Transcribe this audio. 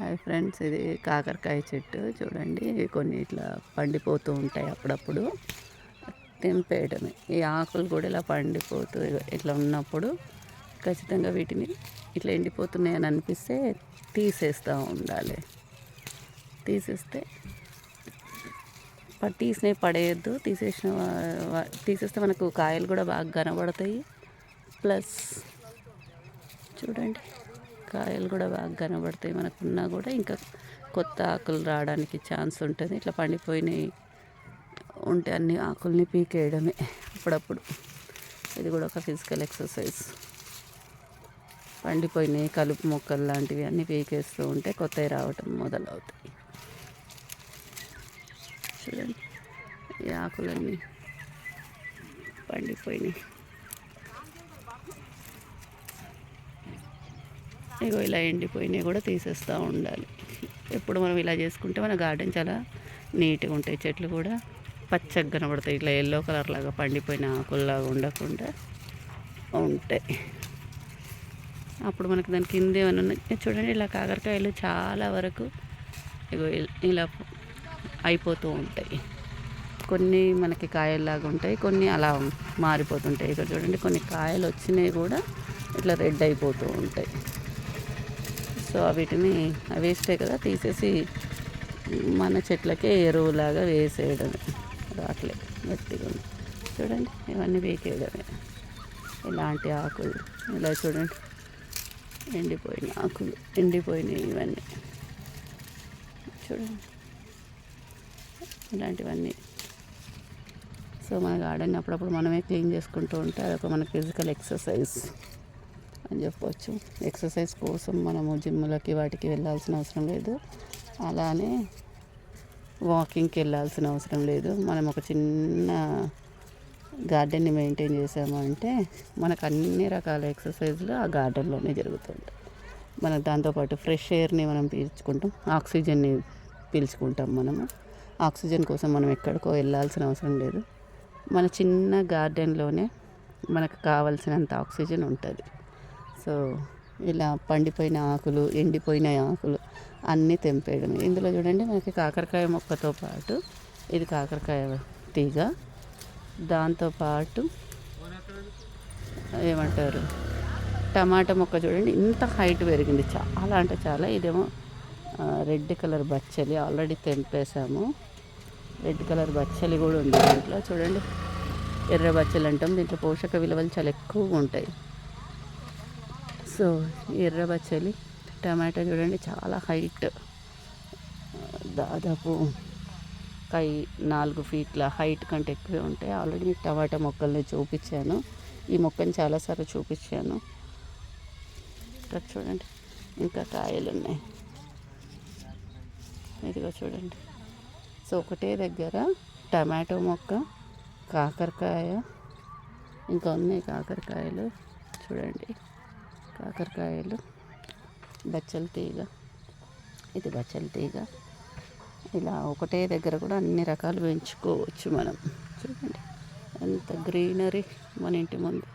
Hi friends ఇది కాకరకాయ చెట్టు. చూడండి కొన్ని ఇట్లా పండిపోతూ ఉంటాయి అప్పుడప్పుడు. తెంపేయడమే. ఈ ఆకులు కూడా ఇలా పండిపోతూ ఇట్లా ఉన్నప్పుడు ఖచ్చితంగా వీటిని ఇట్లా ఎండిపోతున్నాయని అనిపిస్తే తీసేస్తూ ఉండాలి. తీసేస్తే ప- తీసినవి పడేయద్దు. తీసేసిన తీసేస్తే మనకు కాయలు కూడా బాగా కనబడతాయి. ప్లస్ చూడండి. కాయలు కూడా బాగా కనబడతాయి మనకున్నా కూడా. ఇంకా కొత్త ఆకులు రావడానికి ఛాన్స్ ఉంటుంది. ఇట్లా పండిపోయినాయి ఉంటే అన్ని ఆకుల్ని పీకేయడమే అప్పుడప్పుడు. ఇది కూడా ఒక ఫిజికల్ ఎక్సర్సైజ్. పండిపోయినాయి కలుపు మొక్కలు లాంటివి అన్నీ పీకేస్తూ ఉంటే కొత్తవి రావటం మొదలవుతాయి. చూడండి ఈ ఆకులన్నీ పండిపోయినాయి. ఇగో ఇలా ఎండిపోయినాయి కూడా తీసేస్తూ ఉండాలి. ఎప్పుడు మనం ఇలా చేసుకుంటే మన గార్డెన్ చాలా నీట్గా ఉంటాయి. చెట్లు కూడా పచ్చగా కనబడతాయి. ఇట్లా ఎల్లో కలర్ లాగా పండిపోయిన ఆకుల్లాగా ఉండకుండా ఉంటాయి. అప్పుడు మనకి దాని కింద ఏమైనా ఉన్నాయి? చూడండి ఇలా కాకరకాయలు చాలా వరకు ఇగో ఇలా అయిపోతూ ఉంటాయి. కొన్ని మనకి కాయల్లాగా ఉంటాయి కొన్ని అలా మారిపోతుంటాయి. ఇక్కడ చూడండి కొన్ని కాయలు వచ్చినాయి కూడా ఇట్లా రెడ్ అయిపోతూ ఉంటాయి. సో వీటిని వేస్టే కదా తీసేసి మన చెట్లకే ఎరువులాగా వేసేయడమే. రాట్లే గట్టిగా ఉంది. చూడండి ఇవన్నీ వేకేయడమే. ఇలాంటి ఆకులు ఇలా చూడండి. ఎండిపోయిన ఆకులు ఎండిపోయినాయి ఇవన్నీ. చూడండి ఇలాంటివన్నీ. సో మన గార్డెన్ అప్పుడప్పుడు మనమే క్లీన్ చేసుకుంటూ ఉంటే అదొక మన ఫిజికల్ ఎక్సర్సైజ్. అని చెప్పవచ్చు ఎక్సర్సైజ్ కోసం మనము జిమ్లకి వాటికి వెళ్ళాల్సిన అవసరం లేదు. అలానే వాకింగ్కి వెళ్ళాల్సిన అవసరం లేదు. మనం ఒక చిన్న గార్డెన్ని మెయింటైన్ చేసామంటే మనకు అన్ని రకాల ఎక్సర్సైజ్లు ఆ గార్డెన్లోనే జరుగుతుంటాయి. మనకు దాంతోపాటు ఫ్రెష్ ఎయిర్ని మనం పీల్చుకుంటాం. ఆక్సిజన్ని పీల్చుకుంటాం మనము. ఆక్సిజన్ కోసం మనం ఎక్కడికో వెళ్ళాల్సిన అవసరం లేదు. మన చిన్న గార్డెన్లోనే మనకు కావలసినంత ఆక్సిజన్ ఉంటుంది. సో ఇలా పండిపోయిన ఆకులు ఎండిపోయిన ఆకులు అన్నీ తెంపేయడం. ఇందులో చూడండి మనకి కాకరకాయ మొక్కతో పాటు ఇది కాకరకాయ తీగ. దాంతోపాటు ఏమంటారు? టమాటా మొక్క చూడండి. ఇంత హైట్ పెరిగింది. చాలా అంటే చాలా. ఇదేమో రెడ్ కలర్ బచ్చలి ఆల్రెడీ తెంపేసాము రెడ్ కలర్ బచ్చలి కూడా ఉంది దీంట్లో. చూడండి. ఎర్ర బచ్చలి అంటాం దీంట్లో పోషక విలువలు చాలా ఎక్కువగా ఉంటాయి. సో ఎర్ర బచ్చలి టమాటా చూడండి చాలా హైట్. దాదాపు కై నాలుగు ఫీట్ల హైట్ కంటే ఎక్కువే ఉంటాయి. ఆల్రెడీ టమాటా మొక్కల్ని చూపించాను. ఈ మొక్కని చాలాసార్లు చూపించాను. ఇక్కడ చూడండి ఇంకా కాయలు ఉన్నాయి. ఇదిగో చూడండి. సో ఒకటే దగ్గర టమాటో మొక్క కాకరకాయ ఇంకా ఉన్నాయి కాకరకాయలు. చూడండి. కాకరకాయలు బచ్చల తీగ ఇది బచ్చల తీగ. ఇలా ఒకటే దగ్గర కూడా అన్ని రకాలు పెంచుకోవచ్చు మనం. చూడండి ఎంత గ్రీనరీ మన ఇంటి ముందు.